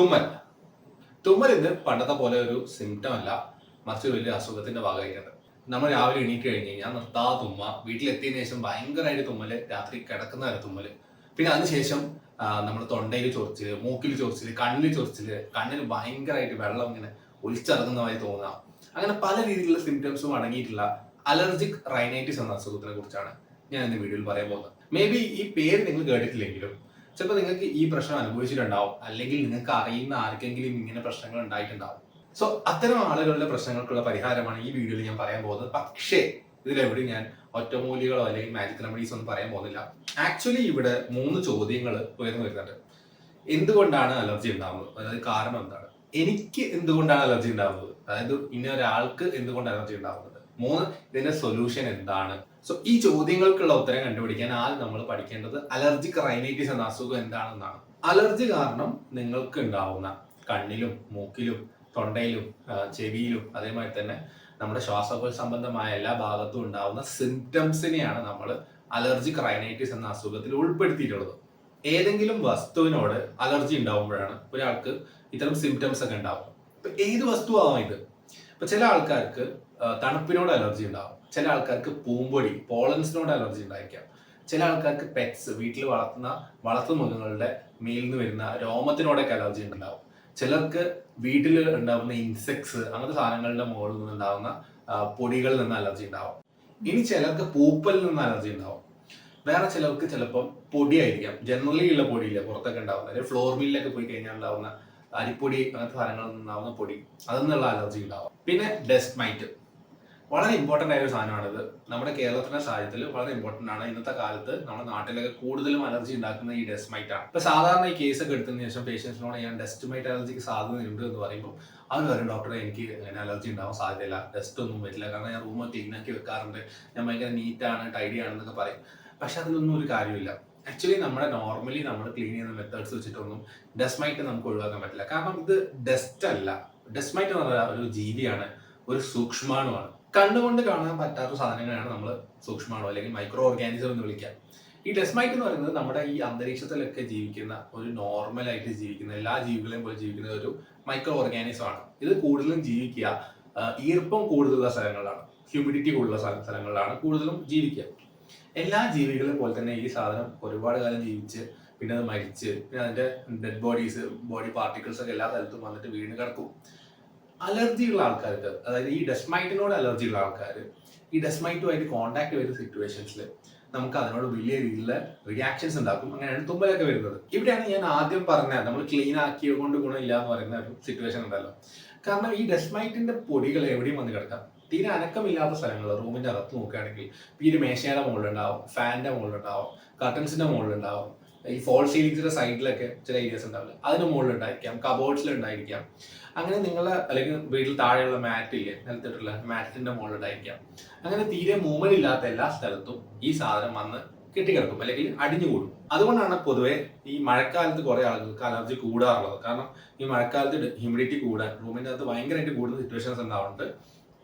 തുമ്മൽ. തുമ്മൽ ഇന്ന് പണ്ടത്തെ പോലെ ഒരു സിംറ്റം അല്ല. മറിച്ച് ഒരു വലിയ അസുഖത്തിന്റെ ഭാഗമായിട്ടുണ്ട് നമ്മൾ രാവിലെ എണീറ്റ് കഴിഞ്ഞ് കഴിഞ്ഞാൽ നിർത്താ തുമ്മ. വീട്ടിലെത്തിയതിനു ശേഷം ഭയങ്കരമായിട്ട് തുമ്മൽ. രാത്രി കിടക്കുന്ന വരെ തുമ്മൽ. പിന്നെ അതിനുശേഷം നമ്മൾ തൊണ്ടയിൽ ചൊറിച്ചിൽ മൂക്കിൽ ചൊറിച്ചിൽ കണ്ണിൽ ചൊറിച്ചിൽ കണ്ണിന് ഭയങ്കരമായിട്ട് വെള്ളം ഇങ്ങനെ ഒലിച്ചിറങ്ങുന്നതായി തോന്നുക അങ്ങനെ പല രീതിയിലുള്ള സിംറ്റംസും അടങ്ങിയിട്ടുള്ള അലർജിക് റൈനൈറ്റിസ് എന്ന അസുഖത്തിനെ കുറിച്ചാണ് ഞാൻ ഇന്ന് വീഡിയോയിൽ പറയാൻ പോകുന്നത്. മേ ബി ഈ പേര് നിങ്ങൾ കേട്ടിട്ടില്ലെങ്കിലും ചിലപ്പോൾ നിങ്ങൾക്ക് ഈ പ്രശ്നം അനുഭവിച്ചിട്ടുണ്ടാവും. അല്ലെങ്കിൽ നിങ്ങൾക്ക് അറിയുന്ന ആർക്കെങ്കിലും ഇങ്ങനെ പ്രശ്നങ്ങൾ ഉണ്ടായിട്ടുണ്ടാവും. സോ അത്തരം ആളുകളുടെ പ്രശ്നങ്ങൾക്കുള്ള പരിഹാരമാണ് ഈ വീഡിയോയിൽ ഞാൻ പറയാൻ പോകുന്നത്. പക്ഷേ ഇതിലെവിടെ ഞാൻ ഒറ്റമൂലികളോ അല്ലെങ്കിൽ മാജിക് റെമഡീസ് ഒന്നും പറയാൻ പോകുന്നില്ല. ആക്ച്വലി ഇവിടെ മൂന്ന് ചോദ്യങ്ങൾ ഉയർന്നു വരുന്നുണ്ട്. എന്തുകൊണ്ടാണ് അലർജി ഉണ്ടാവുന്നത്? അതായത് കാരണം എന്താണ്? എനിക്ക് എന്തുകൊണ്ടാണ് അലർജി ഉണ്ടാവുന്നത്? അതായത് ഇന്ന ഒരാൾക്ക് എന്തുകൊണ്ട് അലർജി ഉണ്ടാവുന്നത്? മൂന്ന് ഇതിന്റെ സൊല്യൂഷൻ എന്താണ്? സോ ഈ ചോദ്യങ്ങൾക്കുള്ള ഉത്തരം കണ്ടുപിടിക്കാൻ ആദ്യം നമ്മൾ പഠിക്കേണ്ടത് അലർജിക് റൈനൈറ്റിസ് എന്ന അസുഖം എന്താണെന്നാണ്. അലർജി കാരണം നിങ്ങൾക്ക് ഉണ്ടാവുന്ന കണ്ണിലും മൂക്കിലും തൊണ്ടയിലും ചെവിയിലും അതേമാതിരി തന്നെ നമ്മുടെ ശ്വാസകോശ സംബന്ധമായ എല്ലാ ഭാഗത്തും ഉണ്ടാവുന്ന സിംറ്റംസിനെയാണ് നമ്മൾ അലർജിക് റൈനൈറ്റിസ് എന്ന അസുഖത്തിൽ ഉൾപ്പെടുത്തിയിട്ടുള്ളത്. ഏതെങ്കിലും വസ്തുവിനോട് അലർജി ഉണ്ടാവുമ്പോഴാണ് ഒരാൾക്ക് ഇത്തരം സിംറ്റംസ് ഒക്കെ ഉണ്ടാവും ഇപ്പൊ ഏത് വസ്തുവാകും ഇത്? ഇപ്പൊ ചില ആൾക്കാർക്ക് തണുപ്പിനോട് അലർജി ഉണ്ടാവും. ചില ആൾക്കാർക്ക് പൂമ്പൊടി പോളൻസിനോട് അലർജി ഉണ്ടായിരിക്കാം. ചില ആൾക്കാർക്ക് പെറ്റ്സ് വീട്ടിൽ വളർത്തുന്ന വളർത്തു മൃഗങ്ങളുടെ മേലിൽ നിന്ന് വരുന്ന രോമത്തിനോടൊക്കെ അലർജി ഉണ്ടാവും. ചിലർക്ക് വീട്ടിൽ ഉണ്ടാവുന്ന ഇൻസെക്ട്സ് അങ്ങനത്തെ സാധനങ്ങളുടെ മുകളിൽ നിന്ന് ഉണ്ടാവുന്ന പൊടികളിൽ നിന്ന് അലർജി ഉണ്ടാവും. ഇനി ചിലർക്ക് പൂപ്പലിൽ നിന്ന് അലർജി ഉണ്ടാവും. വേറെ ചിലർക്ക് ചിലപ്പം പൊടിയായിരിക്കാം. ജനറലി ഉള്ള പൊടിയില്ല പുറത്തൊക്കെ ഉണ്ടാവുന്ന അല്ലെങ്കിൽ ഫ്ലോർ മില്ലിലൊക്കെ പോയി കഴിഞ്ഞാൽ ഉണ്ടാവുന്ന അരിപ്പൊടി അങ്ങനത്തെ സാധനങ്ങളിൽ നിന്നാവുന്ന പൊടി അതിൽ നിന്നുള്ള അലർജി ഉണ്ടാവും. പിന്നെ ഡെസ്റ്റ് മൈറ്റ് വളരെ ഇമ്പോർട്ടന്റ് ആയ ഒരു സാധനമാണിത്. നമ്മുടെ കേരളത്തിന്റെ സാഹചര്യത്തിൽ വളരെ ഇമ്പോർട്ടന്റ് ആണ്. ഇന്നത്തെ കാലത്ത് നമ്മുടെ നാട്ടിലൊക്കെ കൂടുതലും അലർജി ഉണ്ടാക്കുന്ന ഈ ഡെസ്മൈറ്റ് മൈറ്റ് ആണ്. ഇപ്പൊ സാധാരണ ഈ കേസ് ഒക്കെ എടുത്തതിന് ശേഷം പേഷ്യൻസിനോട് ഞാൻ ഡസ്റ്റ് മൈറ്റ് അലർജിക്ക് സാധ്യതയുണ്ട് എന്ന് പറയുമ്പോൾ അവർ പറയും ഡോക്ടറെ എനിക്ക് അങ്ങനെ അലർജി ഉണ്ടാവാൻ സാധ്യതയില്ല. ഡസ്റ്റ് ഒന്നും വരില്ല. കാരണം ഞാൻ റൂമൊക്കെ ക്ലീൻ ആക്കി വെക്കാറുണ്ട്. ഞാൻ ഭയങ്കര നീറ്റാണ് ടൈഡി ആണെന്നൊക്കെ പറയും. പക്ഷെ അതിലൊന്നും ഒരു കാര്യമില്ല ആക്ച്വലി നമ്മുടെ നോർമലി നമ്മൾ ക്ലീൻ ചെയ്യുന്ന മെത്തേഡ്സ് വെച്ചിട്ടൊന്നും ഡെസ്മൈറ്റ് മൈറ്റ് നമുക്ക് ഒഴിവാക്കാൻ പറ്റില്ല. കാരണം ഇത് ഡസ്റ്റ് അല്ല. ഡെസ്മൈറ്റ് മൈറ്റ് എന്ന് പറയുന്ന ഒരു ജീവിയാണ്. ഒരു സൂക്ഷ്മാണുമാണ് കണ്ണുകൊണ്ട് കാണാൻ പറ്റാത്ത സാധനങ്ങളാണ് നമ്മൾ സൂക്ഷ്മമാണോ അല്ലെങ്കിൽ മൈക്രോ ഓർഗാനിസം എന്ന് വിളിക്കുക ഈ ഡെസ്മൈറ്റ് എന്ന് പറയുന്നത് നമ്മുടെ ഈ അന്തരീക്ഷത്തിലൊക്കെ ജീവിക്കുന്ന ഒരു നോർമൽ ആയിട്ട് ജീവിക്കുന്ന എല്ലാ ജീവികളെയും പോലെ ജീവിക്കുന്ന ഒരു മൈക്രോ ഓർഗാനിസം ആണ്. ഇത് കൂടുതലും ജീവിക്കുക ഈർപ്പം കൂടുതലുള്ള സ്ഥലങ്ങളിലാണ്. ഹ്യൂമിഡിറ്റി കൂടുതലുള്ള സ്ഥലങ്ങളിലാണ് കൂടുതലും ജീവിക്കുക. എല്ലാ ജീവികളെ പോലെ തന്നെ ഈ സാധനം ഒരുപാട് കാലം ജീവിച്ച് പിന്നെ അത് മരിച്ച് പിന്നെ അതിന്റെ ഡെഡ് ബോഡീസ് ബോഡി പാർട്ടിക്കിൾസ് ഒക്കെ എല്ലാ സ്ഥലത്തും വന്നിട്ട് വീണ് കിടക്കും. അലർജി ഉള്ള ആൾക്കാർക്ക് അതായത് ഈ ഡെസ്മൈറ്റിനോട് അലർജി ഉള്ള ആൾക്കാർ ഈ ഡെസ്മൈറ്റുമായിട്ട് കോണ്ടാക്ട് വരുന്ന സിറ്റുവേഷൻസിൽ നമുക്ക് അതിനോട് വലിയ രീതിയിലുള്ള റിയാക്ഷൻസ് ഉണ്ടാക്കും. അങ്ങനെയാണ് തുമ്പലൊക്കെ വരുന്നത്. ഇവിടെയാണ് ഞാൻ ആദ്യം പറഞ്ഞത് നമ്മൾ ക്ലീൻ ആക്കിയത് കൊണ്ട് ഗുണമില്ല എന്ന് പറയുന്ന ഒരു സിറ്റുവേഷൻ ഉണ്ടല്ലോ. കാരണം ഈ ഡെസ്മൈറ്റിന്റെ പൊടികൾ എവിടെയും വന്ന് കിടക്കാം. തീരെ അനക്കമില്ലാത്ത സ്ഥലങ്ങൾ റൂമിന്റെ അകത്ത് നോക്കുകയാണെങ്കിൽ ഒരു മേശയുടെ മുകളിലുണ്ടാവും ഫാനിന്റെ മുകളിലുണ്ടാവും കർട്ടൻസിന്റെ മുകളിലുണ്ടാവും ഈ ഫോൾ സീലിംഗ്സിന്റെ സൈഡിലൊക്കെ ചില ഏരിയസ് ഉണ്ടാവില്ല? അതിന് മുകളിൽ ഉണ്ടായിരിക്കാം കബോർഡ്സിൽ ഉണ്ടായിരിക്കാം അങ്ങനെ നിങ്ങളെ അല്ലെങ്കിൽ വീട്ടിൽ താഴെയുള്ള മാറ്റ് ഇല്ലേ നിലത്തിട്ടുള്ള മാറ്റിന്റെ മുകളിൽ ഉണ്ടായിരിക്കാം അങ്ങനെ തീരെ മൂവ്മെന്റ് ഇല്ലാത്ത എല്ലാ സ്ഥലത്തും ഈ സാധനം വന്ന് കെട്ടിക്കിടക്കും അല്ലെങ്കിൽ അടിഞ്ഞുകൂടും. അതുകൊണ്ടാണ് പൊതുവെ ഈ മഴക്കാലത്ത് കുറെ ആളുകൾക്ക് അലർജി കൂടാറുള്ളത്. കാരണം ഈ മഴക്കാലത്ത് ഹ്യൂമിഡിറ്റി കൂടാൻ റൂമിന്റെ അകത്ത് ഭയങ്കരമായിട്ട് കൂടുന്ന സിറ്റുവേഷൻസ് ഉണ്ടാവുന്നുണ്ട്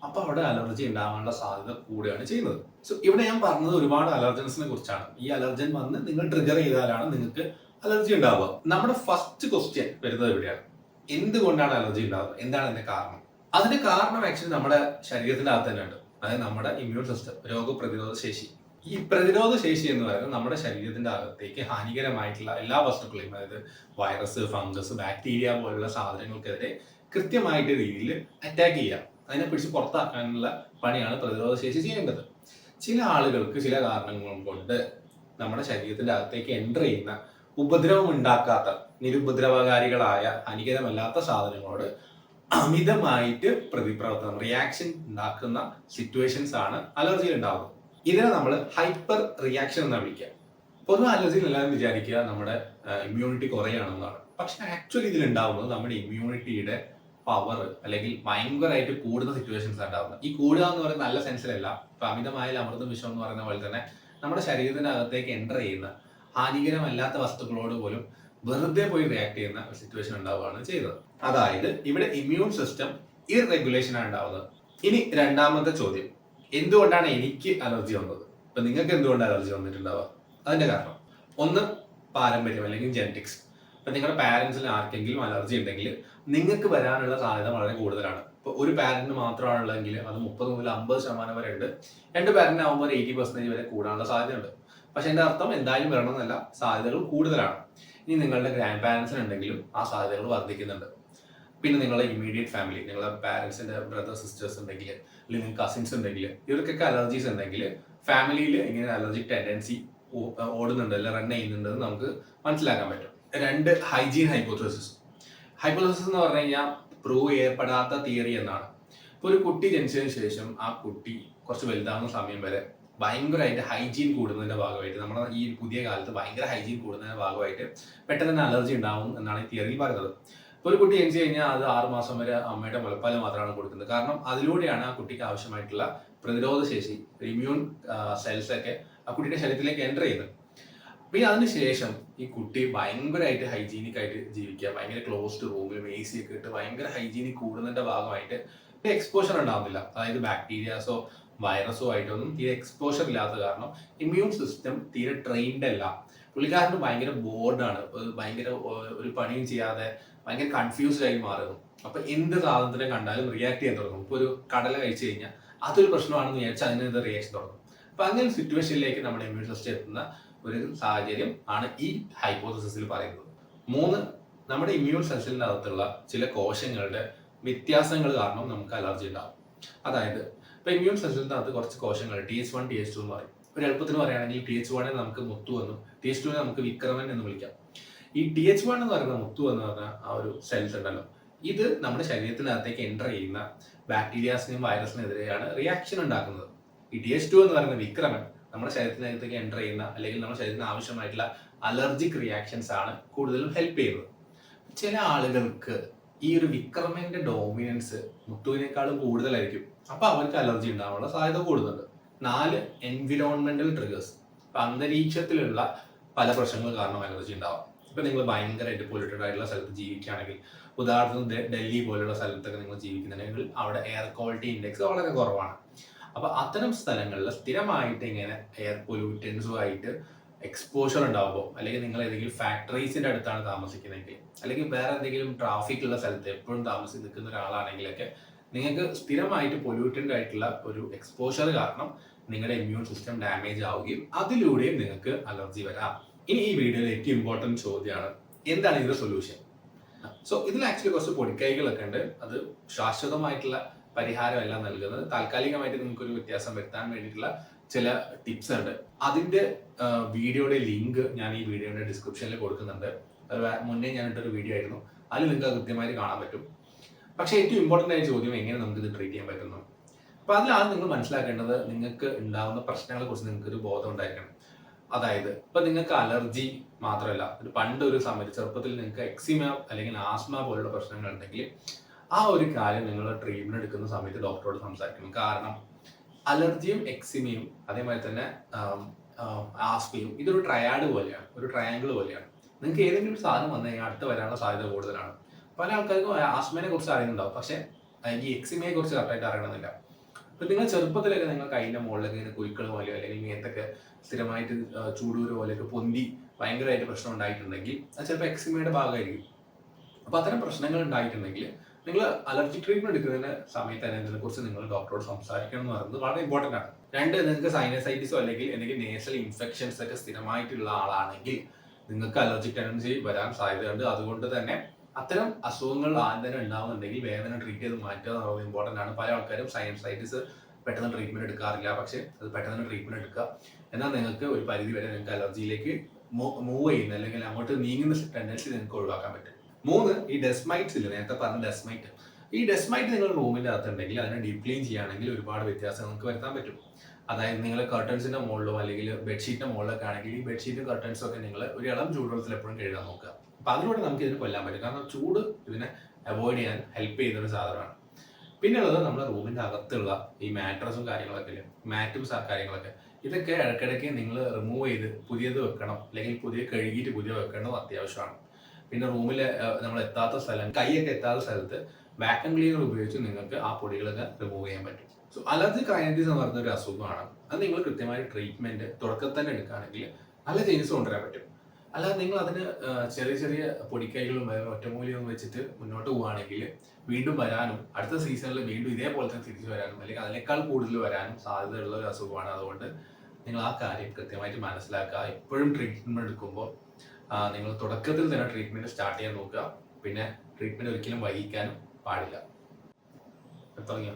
അപ്പൊ അവിടെ അലർജി ഉണ്ടാവാനുള്ള സാധ്യത കൂടുകയാണ് ചെയ്യുന്നത്. സോ ഇവിടെ ഞാൻ പറഞ്ഞത് ഒരുപാട് അലർജൻസിനെ കുറിച്ചാണ്. ഈ അലർജൻ വന്ന് നിങ്ങൾ ട്രിഗർ ചെയ്താലാണ് നിങ്ങൾക്ക് അലർജി ഉണ്ടാവുക. നമ്മുടെ ഫസ്റ്റ് ക്വസ്റ്റ്യൻ വരുന്നത് എവിടെയാണ് എന്തുകൊണ്ടാണ് അലർജി ഉണ്ടാവുന്നത് എന്താണ് അതിന്റെ കാരണം? അതിന്റെ കാരണം ആക്ച്വലി നമ്മുടെ ശരീരത്തിന്റെ അകത്ത് തന്നെ ഉണ്ട്. അതായത് നമ്മുടെ ഇമ്മ്യൂൺ സിസ്റ്റം രോഗപ്രതിരോധ ശേഷി. ഈ പ്രതിരോധ ശേഷി എന്ന് പറയുന്നത് നമ്മുടെ ശരീരത്തിന്റെ അകത്തേക്ക് ഹാനികരമായിട്ടുള്ള എല്ലാ വസ്തുക്കളെയും അതായത് വൈറസ് ഫംഗസ് ബാക്ടീരിയ പോലുള്ള സാധനങ്ങൾക്കെതിരെ കൃത്യമായിട്ട് രീതിയിൽ അറ്റാക്ക് ചെയ്യുക അതിനെ പിടിച്ച് പുറത്താക്കാനുള്ള പണിയാണ് പ്രതിരോധ ശേഷി ചെയ്യേണ്ടത്. ചില ആളുകൾക്ക് ചില കാരണങ്ങൾ കൊണ്ട് നമ്മുടെ ശരീരത്തിന്റെ അകത്തേക്ക് എന്റർ ചെയ്യുന്ന ഉപദ്രവം ഉണ്ടാക്കാത്ത നിരുപദ്രവകാരികളായ ഹാനികരമല്ലാത്ത സാധനങ്ങളോട് അമിതമായിട്ട് പ്രതിപ്രവർത്തനം റിയാക്ഷൻ ഉണ്ടാക്കുന്ന സിറ്റുവേഷൻസ് ആണ് അലർജിയിൽ ഉണ്ടാകുന്നത് ഇതിനെ നമ്മൾ ഹൈപ്പർ റിയാക്ഷൻ എന്നാണ് വിളിക്കുക. പൊതുവെ അലർജിയിൽ എല്ലാവരും വിചാരിക്കുക നമ്മുടെ ഇമ്മ്യൂണിറ്റി കുറയാണെന്നാണ്. പക്ഷെ ആക്ച്വലി ഇതിലുണ്ടാവുന്നത് നമ്മുടെ ഇമ്മ്യൂണിറ്റിയുടെ പവർ അല്ലെങ്കിൽ ഭയങ്കരമായിട്ട് കൂടുന്ന സിറ്റുവേഷൻസ് ഉണ്ടാവുന്നത്. ഈ കൂടുക എന്ന് പറയുന്ന നല്ല സെൻസിലല്ല ഇപ്പൊ അമിതമായ അമൃതം വിഷം എന്ന് പറയുന്ന പോലെ തന്നെ നമ്മുടെ ശരീരത്തിനകത്തേക്ക് എന്റർ ചെയ്യുന്ന ഹാനികരമല്ലാത്ത വസ്തുക്കളോട് പോലും വെറുതെ പോയി റിയാക്ട് ചെയ്യുന്ന ഒരു സിറ്റുവേഷൻ ഉണ്ടാവുകയാണ് ചെയ്തത്. അതായത് ഇവിടെ ഇമ്മ്യൂൺ സിസ്റ്റം ഇറെഗുലേഷൻ ആണ് ഉണ്ടാവുന്നത്. ഇനി രണ്ടാമത്തെ ചോദ്യം. എന്തുകൊണ്ടാണ് എനിക്ക് അലർജി വന്നത്? ഇപ്പൊ നിങ്ങൾക്ക് എന്തുകൊണ്ട് അലർജി വന്നിട്ടുണ്ടാവുക? അതിന്റെ കാരണം. ഒന്ന് പാരമ്പര്യം അല്ലെങ്കിൽ ജെനറ്റിക്സ് ഇപ്പൊ നിങ്ങളുടെ പാരന്റ്സിൽ ആർക്കെങ്കിലും അലർജി ഉണ്ടെങ്കിൽ നിങ്ങൾക്ക് വരാനുള്ള സാധ്യത വളരെ കൂടുതലാണ്. ഇപ്പൊ ഒരു പാരന്റിന് മാത്രമാണുള്ളതെങ്കിൽ അത് മുപ്പത് മുതൽ അമ്പത് ശതമാനം വരെ ഉണ്ട്. രണ്ട് പാരന്റ് ആകുമ്പോൾ എയ്റ്റി പെർസെന്റേജ് വരെ കൂടാനുള്ള സാധ്യതയുണ്ട്. പക്ഷെ എന്റെ അർത്ഥം എന്തായാലും വരണം എന്നല്ല സാധ്യതകൾ കൂടുതലാണ്. ഇനി നിങ്ങളുടെ ഗ്രാൻഡ് പാരന്റ്സിന് ഉണ്ടെങ്കിലും ആ സാധ്യതകൾ വർദ്ധിക്കുന്നുണ്ട്. പിന്നെ നിങ്ങളുടെ ഇമ്മീഡിയറ്റ് ഫാമിലി നിങ്ങളുടെ പാരന്റ്സിന്റെ ബ്രദർ സിസ്റ്റേഴ്സ് ഉണ്ടെങ്കിൽ അല്ലെങ്കിൽ കസിൻസ് ഉണ്ടെങ്കിൽ ഇവർക്കൊക്കെ അലർജീസ് ഉണ്ടെങ്കിൽ ഫാമിലിയിൽ ഇങ്ങനെ അലർജിക് ടെൻഡൻസി ഓടുന്നുണ്ട് അല്ലെങ്കിൽ റൺ ചെയ്യുന്നുണ്ടെന്ന് നമുക്ക് മനസ്സിലാക്കാൻ പറ്റും. രണ്ട് ഹൈജീൻ ഹൈപ്പോത്തോസിസ് ഹൈപ്പോത്തോസിസ് എന്ന് പറഞ്ഞു കഴിഞ്ഞാൽ പ്രൂവ് ചെയ്യപ്പെടാത്ത തിയറി എന്നാണ്. ഇപ്പോൾ ഒരു കുട്ടി ജനിച്ചതിന് ശേഷം ആ കുട്ടി കുറച്ച് വലുതാകുന്ന സമയം വരെ ഭയങ്കരമായിട്ട് ഹൈജീൻ കൂടുന്നതിന്റെ ഭാഗമായിട്ട് നമ്മുടെ ഈ പുതിയ കാലത്ത് ഭയങ്കര ഹൈജീൻ കൂടുന്നതിന്റെ ഭാഗമായിട്ട് പെട്ടെന്ന് തന്നെ അലർജി ഉണ്ടാവും എന്നാണ് ഈ തിയറിയിൽ പറയുന്നത്. ഇപ്പോൾ ഒരു കുട്ടി ജനിച്ചു കഴിഞ്ഞാൽ അത് ആറുമാസം വരെ അമ്മയുടെ മുലപ്പാൽ മാത്രമാണ് കൊടുക്കുന്നത്. കാരണം അതിലൂടെയാണ് ആ കുട്ടിക്ക് ആവശ്യമായിട്ടുള്ള പ്രതിരോധ ശേഷി ഇമ്മ്യൂൺ സെൽസ് ഒക്കെ ആ കുട്ടിയുടെ ശരീരത്തിലേക്ക് എന്റർ ചെയ്യുന്നത്. പിന്നെ അതിനുശേഷം ഈ കുട്ടി ഭയങ്കരമായിട്ട് ഹൈജീനിക് ആയിട്ട് ജീവിക്കുക. ഭയങ്കര ക്ലോസ്ഡ് റൂമിലും എ സി ഒക്കെ ഇട്ട് ഭയങ്കര ഹൈജീനിക് കൂടുന്നതിന്റെ ഭാഗമായിട്ട് എക്സ്പോഷർ ഉണ്ടാവുന്നില്ല. അതായത് ബാക്ടീരിയാസോ വൈറസോ ആയിട്ടൊന്നും തീരെ എക്സ്പോഷർ ഇല്ലാത്ത കാരണം ഇമ്മ്യൂൺ സിസ്റ്റം തീരെ ട്രെയിൻഡ് അല്ല. പുള്ളിക്കാരന് ഭയങ്കര ബോർഡാണ് ഭയങ്കര ഒരു പണിയും ചെയ്യാതെ ഭയങ്കര കൺഫ്യൂസ്ഡ് ആയി മാറുന്നു. അപ്പൊ എന്ത് സാധനത്തിനെ കണ്ടാലും റിയാക്ട് ചെയ്യാൻ തുടങ്ങും. ഇപ്പൊ ഒരു കടല കഴിച്ചു കഴിഞ്ഞാൽ അതൊരു പ്രശ്നമാണെന്ന് വിചാരിച്ചാൽ അതിന് റിയാക്ഷൻ തുടങ്ങും. അപ്പൊ അങ്ങനെ സിറ്റുവേഷനിലേക്ക് നമ്മുടെ ഇമ്മ്യൂൺ സിസ്റ്റം എത്തുന്ന ഒരു സാഹചര്യം ആണ് ഈ ഹൈപ്പോത്തസിസിൽ പറയുന്നത്. മൂന്ന് നമ്മുടെ ഇമ്മ്യൂൺ സെൽസിനകത്തുള്ള ചില കോശങ്ങളുടെ വ്യത്യാസങ്ങൾ കാരണം നമുക്ക് അലർജി ഉണ്ടാകും അതായത് ഇപ്പൊ ഇമ്മ്യൂൺ സെൽസിനകത്ത് കുറച്ച് കോശങ്ങൾ T H one T H two എന്ന് പറയും. ഒരു എളുപ്പത്തിന് പറയുകയാണെങ്കിൽ ടി എച്ച് വണ്ണിനെ നമുക്ക് മുത്തു എന്നും ടി എച്ച് ടുവിനെ നമുക്ക് വിക്രമൻ എന്ന് വിളിക്കാം. ഈ ടി എച്ച് വൺ എന്ന് പറയുന്ന മുത്തു എന്ന് പറഞ്ഞ ആ ഒരു സെൽസ് ഉണ്ടല്ലോ. ഇത് നമ്മുടെ ശരീരത്തിനകത്തേക്ക് എന്റർ ചെയ്യുന്ന ബാക്ടീരിയാസിനും വൈറസിനെതിരെയാണ് റിയാക്ഷൻ ഉണ്ടാക്കുന്നത്. ഈ ടി എച്ച് ടു എന്ന് പറയുന്ന വിക്രമൻ നമ്മുടെ ശരീരത്തിനകത്തേക്ക് എന്റർ ചെയ്യുന്ന അല്ലെങ്കിൽ നമ്മുടെ ശരീരത്തിന് ആവശ്യമായിട്ടുള്ള അലർജിക് റിയാക്ഷൻസ് ആണ് കൂടുതലും ഹെൽപ്പ് ചെയ്യുന്നത്. ചില ആളുകൾക്ക് ഈ ഒരു വിക്രമന്റെ ഡോമിനൻസ് മുത്തുവിനേക്കാളും കൂടുതലായിരിക്കും. അപ്പോൾ അവർക്ക് അലർജി ഉണ്ടാവാനുള്ള സാധ്യത കൂടുന്നുണ്ട്. നാല് എൻവിറോൺമെന്റൽ ട്രിഗേഴ്സ് ഇപ്പൊ അന്തരീക്ഷത്തിലുള്ള പല പ്രശ്നങ്ങൾ കാരണം അലർജി ഉണ്ടാവാം. ഇപ്പൊ നിങ്ങൾ ഭയങ്കരമായിട്ട് പൊല്യൂട്ടഡ് ആയിട്ടുള്ള സ്ഥലത്ത് ജീവിക്കുകയാണെങ്കിൽ ഉദാഹരണത്തിന് ഡൽഹി പോലുള്ള സ്ഥലത്തൊക്കെ നിങ്ങൾ ജീവിക്കുന്നുണ്ടെങ്കിൽ അവിടെ എയർ ക്വാളിറ്റി ഇൻഡെക്സ് വളരെ കുറവാണ്. അപ്പൊ അത്തരം സ്ഥലങ്ങളിൽ സ്ഥിരമായിട്ട് ഇങ്ങനെ എയർ പൊല്യൂട്ടൻസുമായിട്ട് എക്സ്പോഷർ ഉണ്ടാവുമ്പോൾ അല്ലെങ്കിൽ നിങ്ങൾ ഏതെങ്കിലും ഫാക്ടറീസിന്റെ അടുത്താണ് താമസിക്കുന്നതെങ്കിൽ അല്ലെങ്കിൽ വേറെ എന്തെങ്കിലും ട്രാഫിക് ഉള്ള സ്ഥലത്ത് എപ്പോഴും താമസിച്ച് നിൽക്കുന്ന ഒരാളാണെങ്കിലൊക്കെ നിങ്ങൾക്ക് സ്ഥിരമായിട്ട് പൊല്യൂട്ടന്റ് ആയിട്ടുള്ള ഒരു എക്സ്പോഷർ കാരണം നിങ്ങളുടെ ഇമ്മ്യൂൺ സിസ്റ്റം ഡാമേജ് ആവുകയും അതിലൂടെയും നിങ്ങൾക്ക് അലർജി വരാം. ഇനി ഈ വീഡിയോയിൽ ഏറ്റവും ഇമ്പോർട്ടന്റ് ചോദ്യമാണ് എന്താണ് ഇതിന്റെ സൊല്യൂഷൻ സോ ഇതിൽ ആക്ച്വലി കുറച്ച് പൊടിക്കൈകളൊക്കെ ഉണ്ട്. അത് ശാശ്വതമായിട്ടുള്ള പരിഹാരമല്ല നൽകുന്നത്. താൽക്കാലികമായിട്ട് നിങ്ങൾക്ക് ഒരു വ്യത്യാസം വരുത്താൻ വേണ്ടിയിട്ടുള്ള ചില ടിപ്സ് ഉണ്ട്. അതിന്റെ വീഡിയോയുടെ ലിങ്ക് ഞാൻ ഈ വീഡിയോയുടെ ഡിസ്ക്രിപ്ഷനിൽ കൊടുക്കുന്നുണ്ട്. മുന്നേ ഞാൻ ഇട്ടൊരു വീഡിയോ ആയിരുന്നു. അതിൽ നിങ്ങൾക്ക് കൃത്യമായിട്ട് കാണാൻ പറ്റും. പക്ഷേ ഏറ്റവും ഇമ്പോർട്ടന്റ് ആയ ചോദ്യം എങ്ങനെ നമുക്ക് ഇത് ട്രീറ്റ് ചെയ്യാൻ പറ്റുന്നു? അപ്പൊ അതിലാണ് നിങ്ങൾ മനസ്സിലാക്കേണ്ടത് നിങ്ങൾക്ക് ഉണ്ടാകുന്ന പ്രശ്നങ്ങളെ കുറിച്ച് നിങ്ങൾക്ക് ഒരു ബോധം ഉണ്ടായിരിക്കണം. അതായത് ഇപ്പൊ നിങ്ങൾക്ക് അലർജി മാത്രമല്ല പണ്ട് ഒരു സമയത്ത് ചെറുപ്പത്തിൽ നിങ്ങൾക്ക് എക്സിമ അല്ലെങ്കിൽ ആസ്മ പോലുള്ള പ്രശ്നങ്ങൾ ഉണ്ടെങ്കിൽ ആ ഒരു കാര്യം നിങ്ങൾ ട്രീറ്റ്മെന്റ് എടുക്കുന്ന സമയത്ത് ഡോക്ടറോട് സംസാരിക്കണം. കാരണം അലർജിയും എക്സിമയും അതേമാതിരി തന്നെ ആസ്മയും ഇതൊരു ട്രയാഡ് പോലെയാണ് ഒരു ട്രയാങ്കിൾ പോലെയാണ്. നിങ്ങൾക്ക് ഏതെങ്കിലും സാധനം വന്നു കഴിഞ്ഞാൽ അടുത്ത് വരാനുള്ള സാധ്യത കൂടുതലാണ്. പല ആൾക്കാർക്കും ആസ്മയെ കുറിച്ച് അറിയുന്നുണ്ടാവും. പക്ഷെ ഈ എക്സിമയെ കുറിച്ച് കറക്റ്റായിട്ട് അറിയണമെന്നില്ല. ഇപ്പൊ നിങ്ങൾ ചെറുപ്പത്തിലൊക്കെ നിങ്ങൾ കൈയിന്റെ മുകളിലൊക്കെ ഇങ്ങനെ കുരുക്കൾ പോലെയോ അല്ലെങ്കിൽ ഇങ്ങനത്തൊക്കെ സ്ഥിരമായിട്ട് ചൂടൂര് പോലെയൊക്കെ പൊന്തി ഭയങ്കരമായിട്ട് പ്രശ്നം ഉണ്ടായിട്ടുണ്ടെങ്കിൽ അത് ചിലപ്പോൾ എക്സിമയുടെ ഭാഗമായിരിക്കും. അപ്പൊ അത്തരം പ്രശ്നങ്ങൾ ഉണ്ടായിട്ടുണ്ടെങ്കിൽ നിങ്ങൾ അലർജി ട്രീറ്റ്മെന്റ് എടുക്കുന്നതിന് സമയത്ത് തന്നെ ഇതിനെ കുറിച്ച് നിങ്ങൾ ഡോക്ടറോട് സംസാരിക്കണം എന്ന് പറയുന്നത് വളരെ ഇമ്പോർട്ടന്റ് ആണ്. രണ്ട് നിങ്ങൾക്ക് സൈനസൈറ്റിസോ അല്ലെങ്കിൽ എന്തെങ്കിലും നേസൽ ഇൻഫെക്ഷൻസ് ഒക്കെ സ്ഥിരമായിട്ടുള്ള ആളാണെങ്കിൽ നിങ്ങൾക്ക് അലർജി ടെൻഡൻസി വരാൻ സാധ്യതയുണ്ട്. അതുകൊണ്ട് തന്നെ അത്തരം അസുഖങ്ങൾ ആദ്യം തന്നെ ഉണ്ടാവുന്നുണ്ടെങ്കിൽ വേദന ട്രീറ്റ് ചെയ്ത് മാറ്റുക എന്നുള്ളത് ഇമ്പോർട്ടന്റ് ആണ്. പല ആൾക്കാരും സൈനസൈറ്റിസ് പെട്ടെന്ന് ട്രീറ്റ്മെന്റ് എടുക്കാറില്ല. പക്ഷേ അത് പെട്ടെന്ന് ട്രീറ്റ്മെന്റ് എടുക്കുക. എന്നാൽ നിങ്ങൾക്ക് ഒരു പരിധി വരെ നിങ്ങൾക്ക് അലർജിയിലേക്ക് മൂവ് ചെയ്യുന്ന അല്ലെങ്കിൽ അങ്ങോട്ട് നീങ്ങുന്ന ടെൻഡൻസി നിങ്ങൾക്ക് ഒഴിവാക്കാൻ പറ്റും. മൂന്ന് ഈ ഡെസ്മൈറ്റ്സ് ഇല്ല? നേരത്തെ പറഞ്ഞ ഡെസ്മൈറ്റ് ഈ ഡെസ്മൈറ്റ് നിങ്ങൾ റൂമിന്റെ അകത്തുണ്ടെങ്കിൽ അതിനെ ഡീപ് ക്ലീൻ ചെയ്യുകയാണെങ്കിൽ ഒരുപാട് വ്യത്യാസം നിങ്ങൾക്ക് വരുത്താൻ പറ്റും. അതായത് നിങ്ങൾ കർട്ടൻസിന്റെ മുകളിലോ അല്ലെങ്കിൽ ബെഡ്ഷീറ്റിന്റെ മുകളിലൊക്കെ ആണെങ്കിൽ ഈ ബെഡ്ഷീറ്റും കർട്ടൻസും ഒക്കെ നിങ്ങൾ ഒരു ഇളം ചൂടുവെള്ളത്തിൽ എപ്പോഴും കഴുകാൻ നോക്കുക. അപ്പൊ അതിലൂടെ നമുക്ക് ഇതിനെ കൊല്ലാൻ പറ്റും. കാരണം ചൂട് ഇതിനെ അവോയ്ഡ് ചെയ്യാൻ ഹെൽപ്പ് ചെയ്യുന്ന ഒരു സാധനമാണ്. പിന്നെ ഉള്ളത് നമ്മുടെ റൂമിന്റെ അകത്തുള്ള ഈ മാട്രസും കാര്യങ്ങളൊക്കെ ഇല്ലേ? മാറ്റും കാര്യങ്ങളൊക്കെ. ഇതൊക്കെ ഇടയ്ക്കിടയ്ക്ക് നിങ്ങൾ റിമൂവ് ചെയ്ത് പുതിയത് വെക്കണം. അല്ലെങ്കിൽ പുതിയ കഴുകിയിട്ട് പുതിയ വെക്കേണ്ടത് അത്യാവശ്യമാണ്. പിന്നെ റൂമിൽ നമ്മൾ എത്താത്ത സ്ഥലം കൈയൊക്കെ എത്താത്ത സ്ഥലത്ത് വാക്യൂം ക്ലീനർ ഉപയോഗിച്ച് നിങ്ങൾക്ക് ആ പൊടികളൊക്കെ റിമൂവ് ചെയ്യാൻ പറ്റും. സോ അലർജി കൈനറ്റീസ് എന്ന് പറയുന്ന ഒരു അസുഖമാണ്. അത് നിങ്ങൾ കൃത്യമായ ട്രീറ്റ്മെന്റ് തുടക്കത്തിൽ തന്നെ എടുക്കുകയാണെങ്കിൽ നല്ല ചേഞ്ചസ് കൊണ്ടുവരാൻ പറ്റും. അല്ലാതെ നിങ്ങൾ അതിന് ചെറിയ ചെറിയ പൊടിക്കൈകളും ഒറ്റമൂലിയും വെച്ചിട്ട് മുന്നോട്ട് പോവുകയാണെങ്കിൽ വീണ്ടും വരാനും അടുത്ത സീസണിൽ വീണ്ടും ഇതേപോലെ തന്നെ തിരിച്ചു വരാനും അല്ലെങ്കിൽ അതിനേക്കാൾ കൂടുതൽ വരാനും സാധ്യതയുള്ള ഒരു അസുഖമാണ്. അതുകൊണ്ട് നിങ്ങൾ ആ കാര്യം കൃത്യമായിട്ട് മനസ്സിലാക്കുക. എപ്പോഴും ട്രീറ്റ്മെന്റ് എടുക്കുമ്പോൾ നിങ്ങൾ തുടക്കത്തിൽ തന്നെ ട്രീറ്റ്മെന്റ് സ്റ്റാർട്ട് ചെയ്യാൻ നോക്കുക. പിന്നെ ട്രീറ്റ്മെന്റ് ഒരിക്കലും വൈകിക്കാനും പാടില്ല. തുടങ്ങിയോ